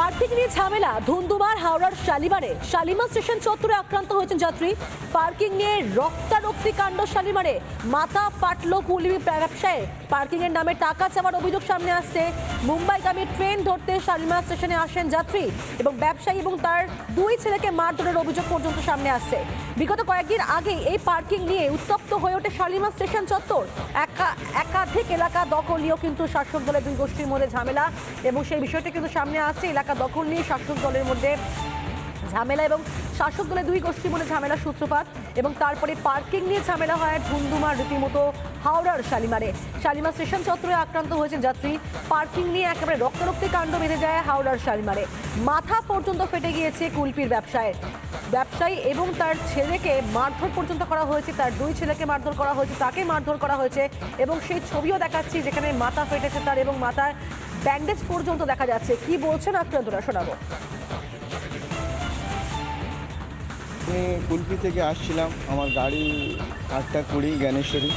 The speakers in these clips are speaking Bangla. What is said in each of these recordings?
পার্কিং নিয়ে ঝামেলা। ধুন্দুমার হাওড়ার শালিমারে শালিমার স্টেশন চত্বরে আক্রান্ত হয়েছেন যাত্রী। পার্কিং নিয়ে রক্তারক্তি কাণ্ড শালিমারে। মাথা পাটলো কুলি ব্যবসায়ে। পার্কিং এর নামে টাকা চাওয়ার অভিযোগ সামনে আসছে। মুম্বাইগামী ট্রেন ধরতে শালিমার স্টেশনে আসেন যাত্রী এবং ব্যবসায়ী এবং তার দুই ছেলেকে মারধরের অভিযোগ পর্যন্ত সামনে আসছে। বিগত কয়েকদিন আগে এই পার্কিং নিয়ে উত্তপ্ত হয়ে ওঠে শালিমার স্টেশন চত্বর। একা একাধিক এলাকা দখল নিয়েও কিন্তু শাসক দলের দুই গোষ্ঠীর মধ্যে ঝামেলা এবং সেই বিষয়টি কিন্তু সামনে আসছে এলাকা দখল নিয়ে শাসক দলের মধ্যে ঝামেলা এবং শাসক দলের দুই গোষ্ঠীর মধ্যে ঝামেলা সূত্রপাত এবং তারপরে পার্কিং নিয়ে ঝামেলা হয় ধুমধুমার রীতিমতো হাওড়ার শালিমারে। শালিমার স্টেশন চত্বরে আক্রান্ত হয়েছেন যাত্রী। পার্কিং নিয়ে একেবারে রক্তারক্তি কাণ্ড বেঁধে যায় হাওড়ার শালিমারে। মাথা পর্যন্ত ফেটে গিয়েছে কুলপির ব্যবসায়ের ব্যবসায়ী এবং তার ছেলেকে মারধর পর্যন্ত করা হয়েছে, তার দুই ছেলেকে মারধর করা হয়েছে, তাকে মারধর করা হয়েছে এবং সেই ছবিও দেখাচ্ছি যেখানে মাথা ফেটেছে তার এবং মাথায় ব্যান্ডেজ পর্যন্ত দেখা যাচ্ছে। কি বলছেন আক্রান্তরা? শোনাবো। আমি কুলপি থেকে আসছিলাম। আমার গাড়ি আটটা কুড়ি, জ্ঞানেশ্বরী।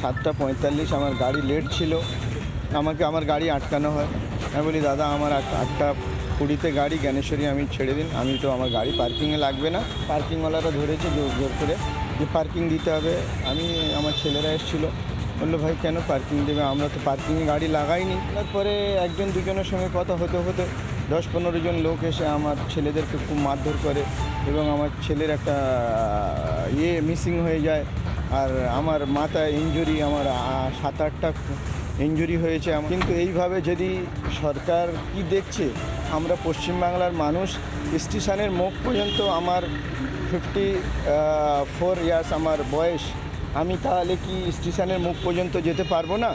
সাতটা পঁয়তাল্লিশ, আমার গাড়ি লেট ছিল। আমাকে আমার গাড়ি আটকানো হয়। আমি বলি, দাদা, আমার আট- আটটা কুড়িতে গাড়ি, জ্ঞানেশ্বরী, আমি ছেড়ে দিন। আমি তো আমার গাড়ি পার্কিংয়ে লাগবে না। পার্কিংওয়ালারা ধরেছে জোর জোর করে যে পার্কিং দিতে হবে। আমি, আমার ছেলেরা এসেছিল। বলল, ভাই, কেন পার্কিং দেবে? আমরা তো পার্কিংয়ে গাড়ি লাগাইনি। তারপরে একজন দুজনের সঙ্গে কথা হতে হতে দশ পনেরো জন লোক এসে আমার ছেলেদেরকে খুব মারধর করে এবং আমার ছেলের একটা ইয়ে মিসিং হয়ে যায়। আর আমার মাথায় ইঞ্জুরি আমার সাত আটটা ইঞ্জুরি হয়েছে। কিন্তু এইভাবে যদি সরকার কি দেখছে, আমরা পশ্চিমবাংলার মানুষ, স্টেশনের মুখ পর্যন্ত আমার ফিফটি ফোর ইয়ার্স আমার বয়স আমি তাহলে কি স্টেশনের মুখ পর্যন্ত যেতে পারব না?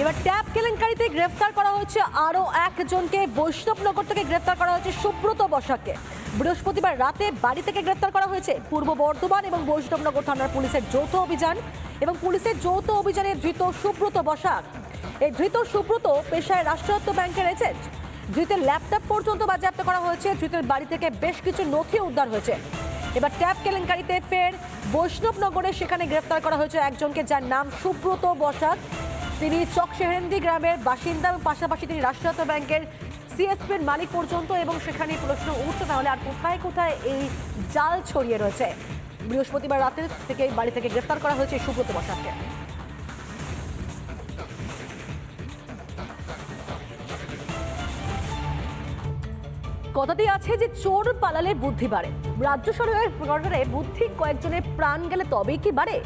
এবার ট্যাব কেলেঙ্কারিতে গ্রেফতার করা হয়েছে আরও একজনকে। বৈষ্ণবনগর থেকে গ্রেফতার করা হয়েছে সুব্রত বসাককে বৃহস্পতিবার রাতে বাড়ি থেকে গ্রেফতার করা হয়েছে পূর্ব বর্ধমান এবং বৈষ্ণবনগর থানার পুলিশের যৌথ অভিযান এবং পুলিশের যৌথ অভিযানে ধৃত সুব্রত বসাক এই ধৃত সুব্রত পেশায় রাষ্ট্রায়ত্ত ব্যাংকের এজেন্ট। ধৃতের ল্যাপটপ পর্যন্ত বাজেয়াপ্ত করা হয়েছে। ধৃতের বাড়ি থেকে বেশ কিছু নথি উদ্ধার হয়েছে। এবার ট্যাব কেলেঙ্কারিতে ফের বৈষ্ণবনগরে সেখানে গ্রেফতার করা হয়েছে একজনকে যার নাম সুব্রত বসাক। তিনি চকশেহেন্দি গ্রামের বাসিন্দা এবং পাশাপাশি তিনি রাষ্ট্রায়ত্ত ব্যাংকের সিএসপির মালিক পর্যন্ত এবং সেখানে প্রশ্ন উঠছে, তাহলে আর কোথায় কোথায় এই জাল ছড়িয়ে রয়েছে? বৃহস্পতিবার রাতের থেকে বাড়ি থেকে গ্রেফতার করা হয়েছে সুব্রত বসাককে। কথাতেই আছে যে চোর পালালে বুদ্ধি বাড়ে। রাজ্য সরকারের ঘটনায় বুদ্ধি কয়েকজনের প্রাণ গেলে তবেই কি বাড়ে?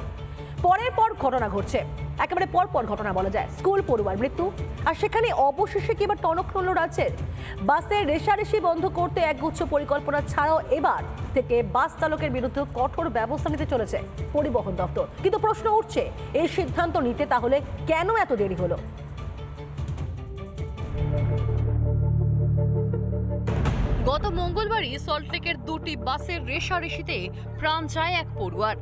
পরের পর ঘটনা ঘটছে। একেবারে পর পর ঘটনা বলা যায়। স্কুল পড়ুয়ার মৃত্যু। আর সেখানে অবশেষে কি এবার টনক নড়ল রাজ্যের? বাসে রেশারেশি বন্ধ করতে একগুচ্ছ পরিকল্পনা ছাড়াও এবার থেকে বাস চালকের বিরুদ্ধে কঠোর ব্যবস্থা নিতে চলেছে পরিবহন দপ্তর। কিন্তু প্রশ্ন উঠছে, এই সিদ্ধান্ত নিতে তাহলে কেন এত দেরি হলো? গত মঙ্গলবারই সল্টলেকের দুটি বাসের রেশারেশিতে প্রাণ যায় এক পড়ুয়ার।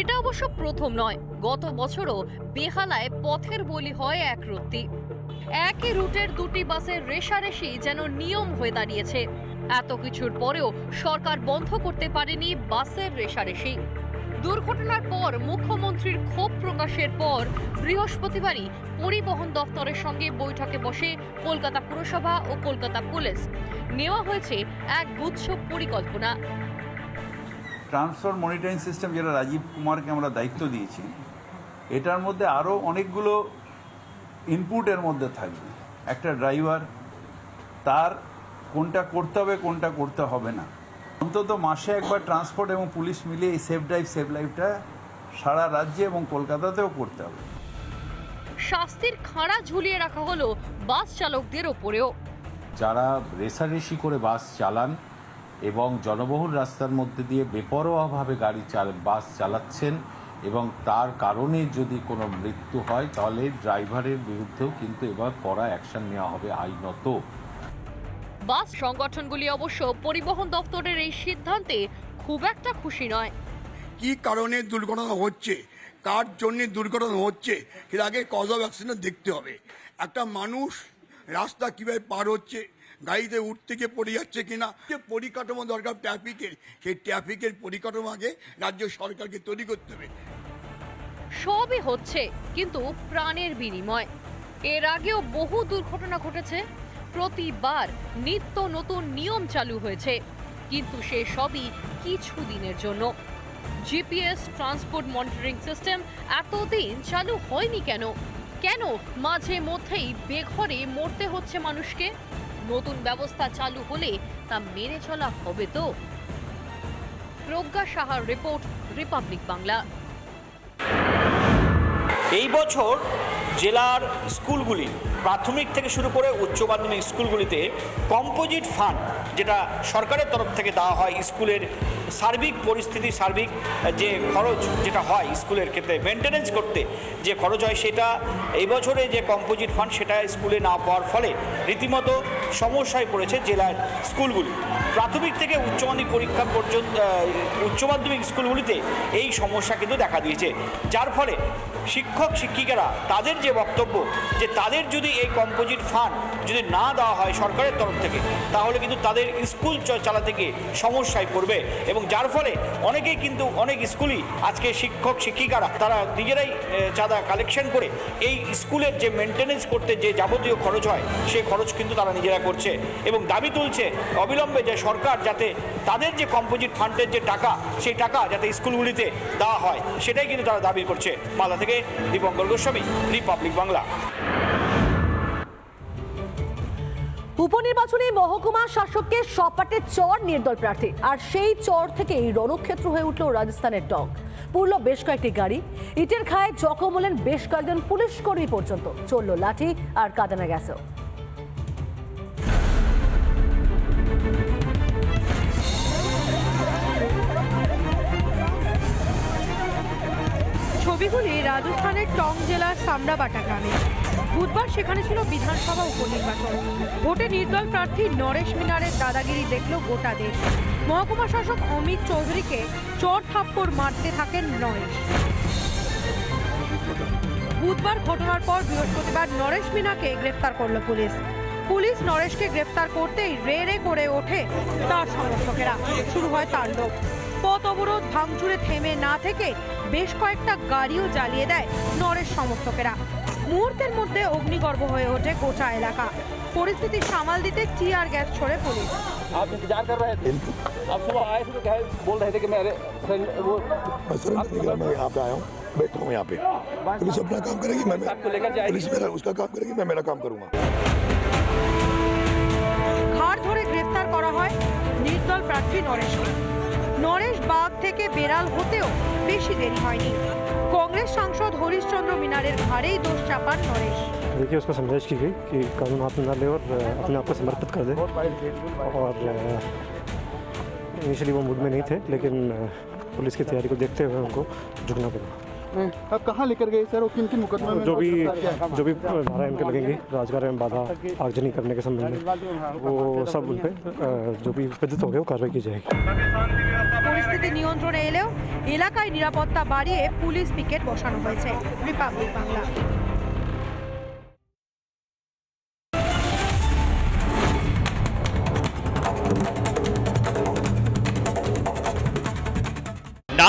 এটা অবশ্য প্রথম নয়, গত বছরও বেহালায় পথের বলি হয় এক রত্তি একই রুটের দুটি বাসের রেশারেশি যেন নিয়ম হয়ে দাঁড়িয়েছে। এত কিছুর পরেও সরকার বন্ধ করতে পারেনি বাসের রেশারেশি দুর্ঘটনার পর মুখ্যমন্ত্রীর ক্ষোভ প্রকাশের পর বৃহস্পতিবারই পরিবহন দপ্তরের সঙ্গে বৈঠকে বসে কলকাতা পুরসভা ও কলকাতা পুলিশ। নেওয়া হয়েছে এক গুচ্ছ পরিকল্পনা। ট্রান্সফার মনিটরিং সিস্টেম যেটা রাজীব কুমারকে আমরা দায়িত্ব দিয়েছি, এটার মধ্যে আরও অনেকগুলো ইনপুটের মধ্যে থাকবে। একটা ড্রাইভার তার কোনটা করতে হবে, কোনটা করতে হবে না। অন্তত মাসে একবার ট্রান্সপোর্ট এবং পুলিশ মিলিয়ে এই সেফ ড্রাইভ সেফ লাইফটা সারা রাজ্যে এবং কলকাতাতেও করতে হবে। শাস্তির খাঁড়া ঝুলিয়ে রাখা হলো বাস চালকদের ওপরেও। যারা রেসারেসি করে বাস চালান এবং জনবহুল রাস্তার মধ্যে দিয়ে বেপরোয়াভাবে গাড়ি চাল বাস চালাচ্ছেন এবং তার কারণে যদি কোনো মৃত্যু হয় তাহলে ড্রাইভারের বিরুদ্ধেও কিন্তু এবার কড়া অ্যাকশন নেওয়া হবে আইনত। বাস সংগঠনগুলি অবশ্য পরিবহন দপ্তরের এই সিদ্ধান্তে খুব একটা খুশি নয়। কি কারণে দুর্ঘটনা হচ্ছে? কার জন্য দুর্ঘটনা হচ্ছে, এর আগে কজ অ্যাক্সিডেন্ট দেখতে হবে। একটা মানুষ রাস্তা কীভাবে পার হচ্ছে, গাড়িতে উঠতে গিয়ে পড়ে যাচ্ছে কিনা, যে পরিকাঠামো দরকার ট্রাফিকের সেই ট্রাফিকের পরিকাঠামো আগে রাজ্য সরকারকে তৈরি করতে হবে। সবই হচ্ছে কিন্তু প্রাণের বিনিময়। এর আগেও বহু দুর্ঘটনা ঘটেছে, প্রতিবার নিত্য নতুন নিয়ম চালু হয়েছে, কিন্তু সে সবই কিছু দিনের জন্য। জিপিএস ট্রান্সপোর্ট মনিটরিং সিস্টেম এতদিন চালু হয়নি কেন? কেন মাঝে মধ্যেই বেঘরে মরতে হচ্ছে মানুষকে? নতুন ব্যবস্থা চালু হলে তা মেনে চলা হবে তো? প্রজ্ঞা সাহার রিপোর্ট, রিপাবলিক বাংলা। এই বছর জেলার স্কুলগুলি, প্রাথমিক থেকে শুরু করে উচ্চ মাধ্যমিক স্কুলগুলিতে কম্পোজিট ফান্ড যেটা সরকারের তরফ থেকে দেওয়া হয়, স্কুলের সার্বিক পরিস্থিতি, সার্বিক যে খরচ যেটা হয় স্কুলের ক্ষেত্রে মেনটেনেন্স করতে যে খরচ হয় সেটা এই বছরে যে কম্পোজিট ফান্ড সেটা স্কুলে না পাওয়ার ফলে রীতিমতো সমস্যায় পড়েছে জেলার স্কুলগুলি। প্রাথমিক থেকে উচ্চ মাধ্যমিক পরীক্ষা পর্যন্ত উচ্চ মাধ্যমিক স্কুলগুলিতে এই সমস্যা কিন্তু দেখা দিয়েছে। যার ফলে শিক্ষক, শিক্ষিকারা তাদের যে বক্তব্য যে তাদের যদি এই কম্পোজিট ফান্ড যদি না দেওয়া হয় সরকারের তরফ থেকে, তাহলে কিন্তু তাদের স্কুল চালাতে গিয়ে সমস্যায় পড়বে এবং যার ফলে অনেকেই কিন্তু অনেক স্কুলই আজকে শিক্ষক, শিক্ষিকারা তারা নিজেরাই চাঁদা কালেকশন করে এই স্কুলের যে মেনটেনেন্স করতে যে যাবতীয় খরচ হয় সেই খরচ কিন্তু তারা নিজেরা করছে এবং দাবি তুলছে অবিলম্বে যে সরকার যাতে তাদের যে কম্পোজিট ফান্ডের যে টাকা, সেই টাকা যাতে স্কুলগুলিতে দেওয়া হয়, সেটাই কিন্তু তারা দাবি করছে মালদা থেকে। দীপঙ্কর গোস্বামী রিপাবলিক বাংলা। উপনির্বাচনে মহকুমা শাসককে সপাটে চর নির্দল প্রার্থী, আর সেই চর থেকেই রণক্ষেত্র হয়ে উঠল রাজস্থানের টক পুরল বেশ কয়েকটি গাড়ি, ইটের খায় জখম হলেন বেশ কয়েকজন পুলিশ কর্মী পর্যন্ত, চলল লাঠি আর কাদানা গ্যাসও। ছবিগুলি রাজস্থানের টং জেলার সামরাবাটা গ্রামে। বুধবার সেখানে ছিল বিধানসভা উপনির্বাচন। ভোটে নির্দল প্রার্থী নরেশ মিনারের দাদাগিরি দেখল গোটা দেশ। মহকুমা শাসক অমিত চৌধুরীকে চর থাপ্পড় মারতে থাকেন নরেশ। বুধবার ঘটনার পর বৃহস্পতিবার নরেশ মিনাকে গ্রেফতার করল পুলিশ। পুলিশ নরেশকে গ্রেফতার করতেই রে রে করে ওঠে তার সমর্থকেরা। শুরু হয় তাণ্ডব। পথ অবরোধ ভাঙচুরে থেমে না থেকে বেশ কয়েকটা গাড়িও জ্বালিয়ে দেয় নরেশ সমর্থকেরা মুহূর্তের মধ্যে অগ্নিগর্ভ হয়ে ওঠে গোটা এলাকা পরিস্থিতি সামাল দিতে টিয়ার গ্যাস ছড়ে পুলিশ आप इंतजार कर रहे थे आप सुबह आए थे तो क्या है, बोल रहे थे कि मेरे सरें- वो मैं सरेंडर नहीं करा मैं यहाँ पे आया हूँ बैठा हूँ यहाँ पे पुलिस अपना काम करेगी मैं आपको लेकर जाएगी। पुलिस मेरा उसका काम करेगी मैं मेरा काम करूँगा ঘাড় ধরে গ্রেফতার করা হয় নির্দল প্রার্থী নরেশকে নরেশ বাগ থেকে বেড়াল হতেও বেশি দেরি হয়নি কংগ্রেস সাংসদ হরিশচন্দ্র মিনারের ঘাড়েই দোষ চাপান নরেশ देखिए उसको समझाइश की गई कि कानून हाथ में ना ले और अ, अपने आप को समर्पित कर दे और इनिशियली वो मूड में नहीं थे लेकिन अ, पुलिस की तैयारी को देखते हुए उनको झुकना पड़ा अब कहाँ लेकर गए सर और किन किन मुकदमे जो भी जो भी धारा इनके लगेंगी राजकार्य में बाधा आगजनी करने के संबंध में वो सब उन पर जो भी विदित हो गए वो कार्रवाई की जाएगी পরিস্থিতি নিয়ন্ত্রণে এলেও এলাকায় নিরাপত্তা বাড়িয়ে পুলিশ পিকেট বসানো হয়েছে রিপাবলিক বাংলা